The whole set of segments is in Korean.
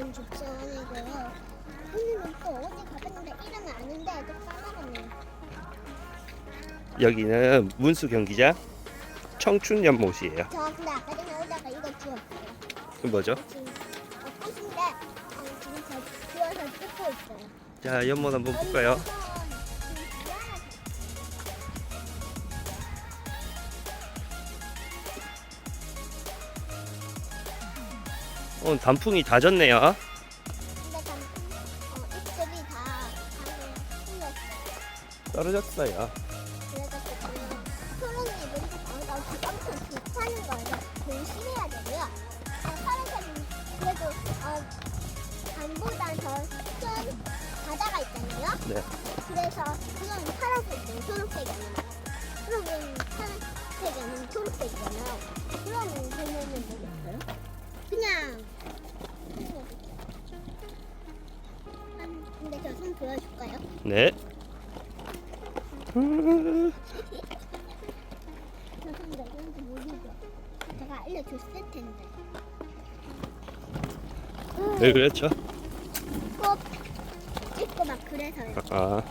이런 집사원이고요. 오늘은 또 어디 가봤는데 이름을 아는데 또 까먹었네요. 여기는 문수 경기장 청춘 연못이에요. 저 근데 아까 전에 오다가 이거 주웠어요. 그 뭐죠? 지금 어, 꽃인데 어, 지금 저 주워서 뜯고 있어요. 자, 연못 한번 볼까요? 오늘 단풍이 다 졌네요. 근데 단, 어, 잎들이 다 풀렸어요. 떨어졌어요. 그래가지고 초록이 이분이 어, 엄청 좋다는 거예요. 조심해야 되고요. 어, 파란색은 그래도 어, 강보다 더큰 바다가 있잖아요. 네. 그래서 그건 파란색이고 초록색이 아니라 초록은 파란색이 아니면 초록색이잖아요. 그러면 보면은 뭐겠어요? 그냥 한- 근데 저 손 보여줄까요? 네. 저손 누구인지 모르죠? 제가 알려줬을 텐데 네, 그렇죠. 꼭 찍고 막 그래서요 아,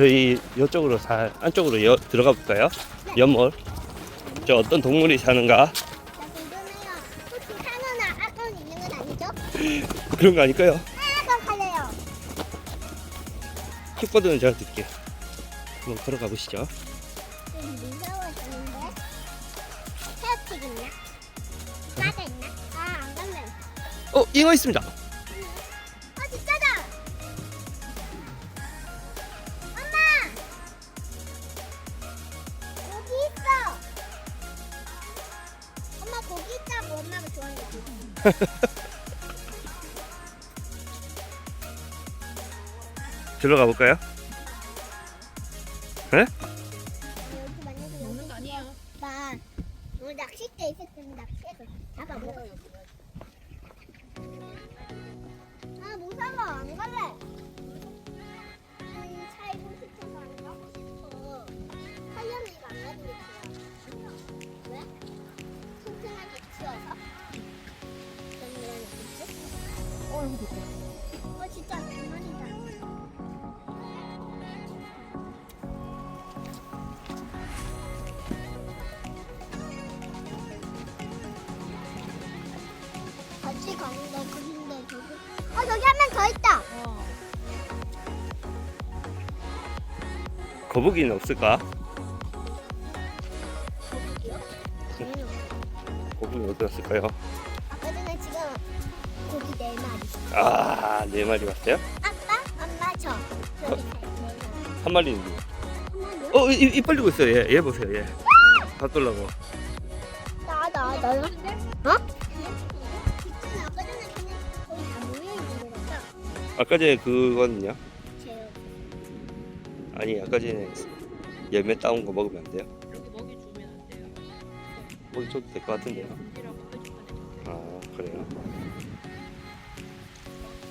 저희 이쪽으로 살 안쪽으로 여, 들어가 볼까요? 연못. 저 어떤 동물이 사는가? 나 궁금해요. 혹시 상어나 악어 있는 건 아니죠? 그런 거 아닐까요? 갈래요. 킥보드는 제가 드릴게요. 한번 걸어가 보시죠. 좀 무서워지는데. 헤어틱 있나? 있나? 아, 안 갈래. 어, 잉어 있습니다. 들어가 볼까요? 여기 만약에 먹는 거 아니에요? 막 오늘 낚싯대 있었으면 낚시해서 잡아 먹어. 아 무서워 안 갈래. 거북이는 없을까? 거북이 어디 갔을까요? 아까 전에 지금 고기 네 마리. 아, 네 마리 왔어요? 아빠, 엄마, 저 여기 네 마리. 한 마리는 누구? 어, 입, 입 벌리고 있어요. 얘, 얘 보세요. 얘. 다 떨라고. 나, 나, 나요? 어? 뒷줄은 아까 전에 그냥 거의 다 모여 있는 거 같다. 아까 전에 그거는요? 아니, 아까 전에 열매 따온 거 먹으면 안 돼요? 먹이 주면 안 돼요. 먹이 줘도 될 것 같은데요. 이라고 해주면 아, 그래요?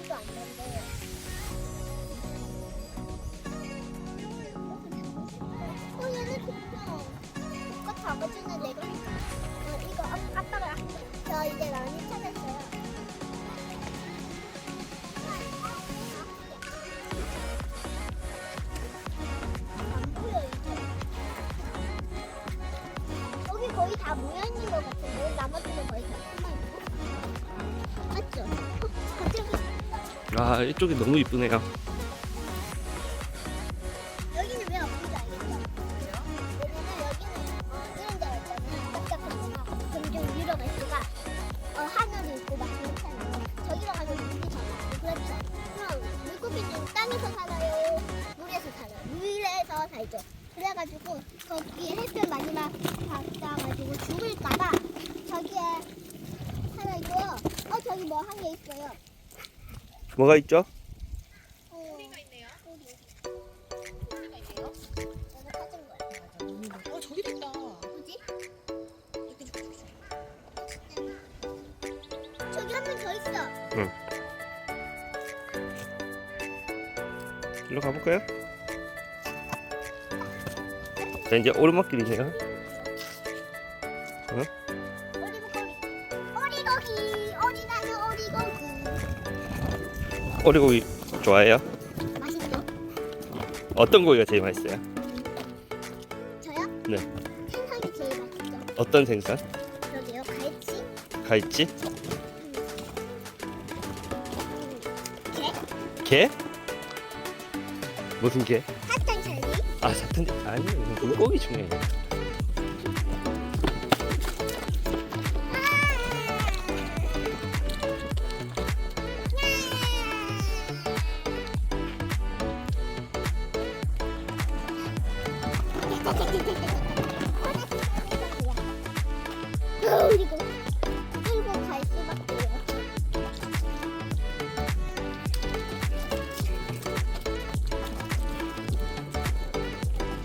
안 된대요. 다 있는 것 같은데 나머지는 거의 다 있고. 맞죠? 어, 아, 이쪽이 너무 이쁘네요. 뭐가 있죠? 어, 저기도 있다. 저기 한 명 더 있어. 일로 가볼까요? 자, 이제 오르막길이네요. 오리고기. 좋아해요? 맛있죠? 어떤 고기가 제일 맛있어요? 저요? 네. 생선이 제일 맛있죠. 어떤 생선? 그러게요. 갈치, 갈치? 게, 게? 무슨 게? 사탕 찰리. 아 사탄 아니 물고기 중에 끌고 갈.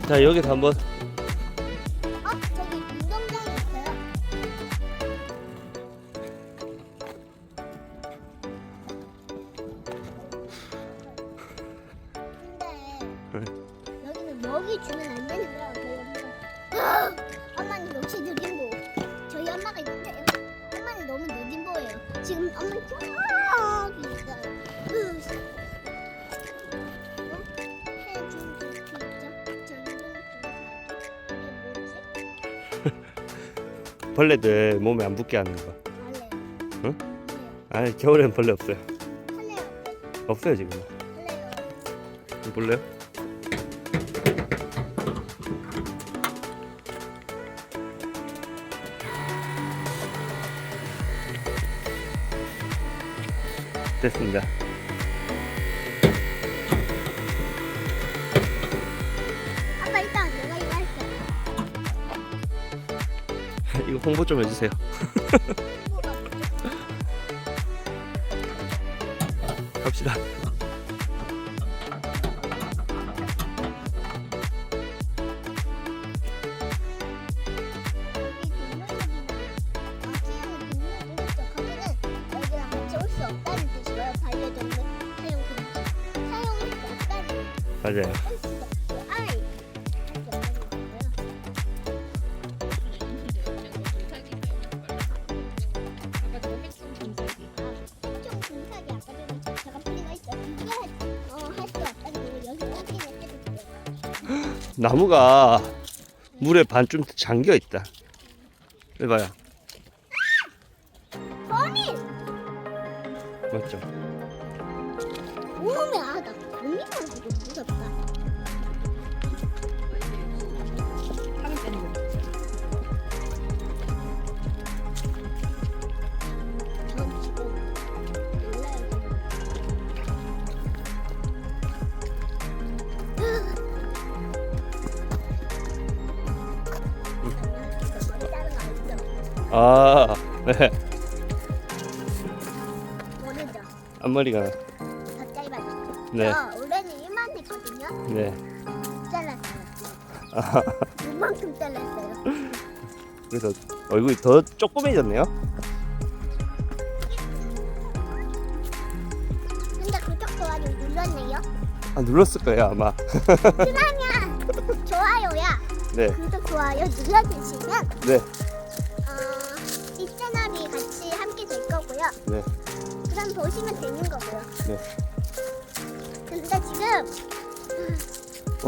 자 여기서 한번 어? 저기 운동장이 있어요. 근데 여기는 먹이 주면 안 되는 거야. 지금 엄마는 저기 있어요. 벌레들 몸에 안 붙게 하는 거. 응? 아니 겨울엔 벌레 없어요. 없어요 지금 할래요. 볼래요? 됐습니다 아빠 일단 내가 이거 할게. 이거 홍보 좀 해주세요? 갑시다 주세요. 나무가 물에 반쯤 잠겨 있다 해봐요 거미! 맞죠? 오메 아나 거미만 보고 무섭다. 하면 되는 거. 아 네. 모르죠. 앞머리가. 네. 저 올해는 이만했거든요. 네 잘랐어요. 이만큼 잘랐어요. 그래서 얼굴이 더 조그매졌네요 근데 구독 좋아요 눌렀네요. 아 눌렀을 거예요 아마 그러면 좋아요야 네 구독 좋아요 눌러주시면 네. 어, 이 채널이 같이 함께 될 거고요. 네. 그럼 보시면 되는 거고요. 네. 근데 지금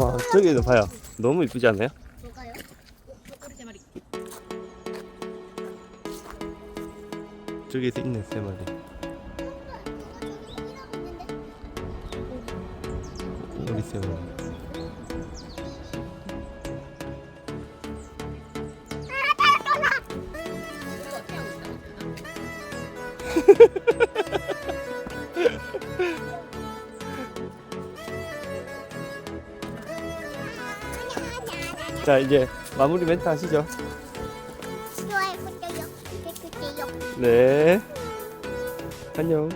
와 저기도 봐요 너무 이쁘지 않나요? 뭐가요? 저기도 있네 세 마리 우리 세 마리 자 이제 마무리 멘트 하시죠. 좋아요, 구독요, 댓글게요. 네. 안녕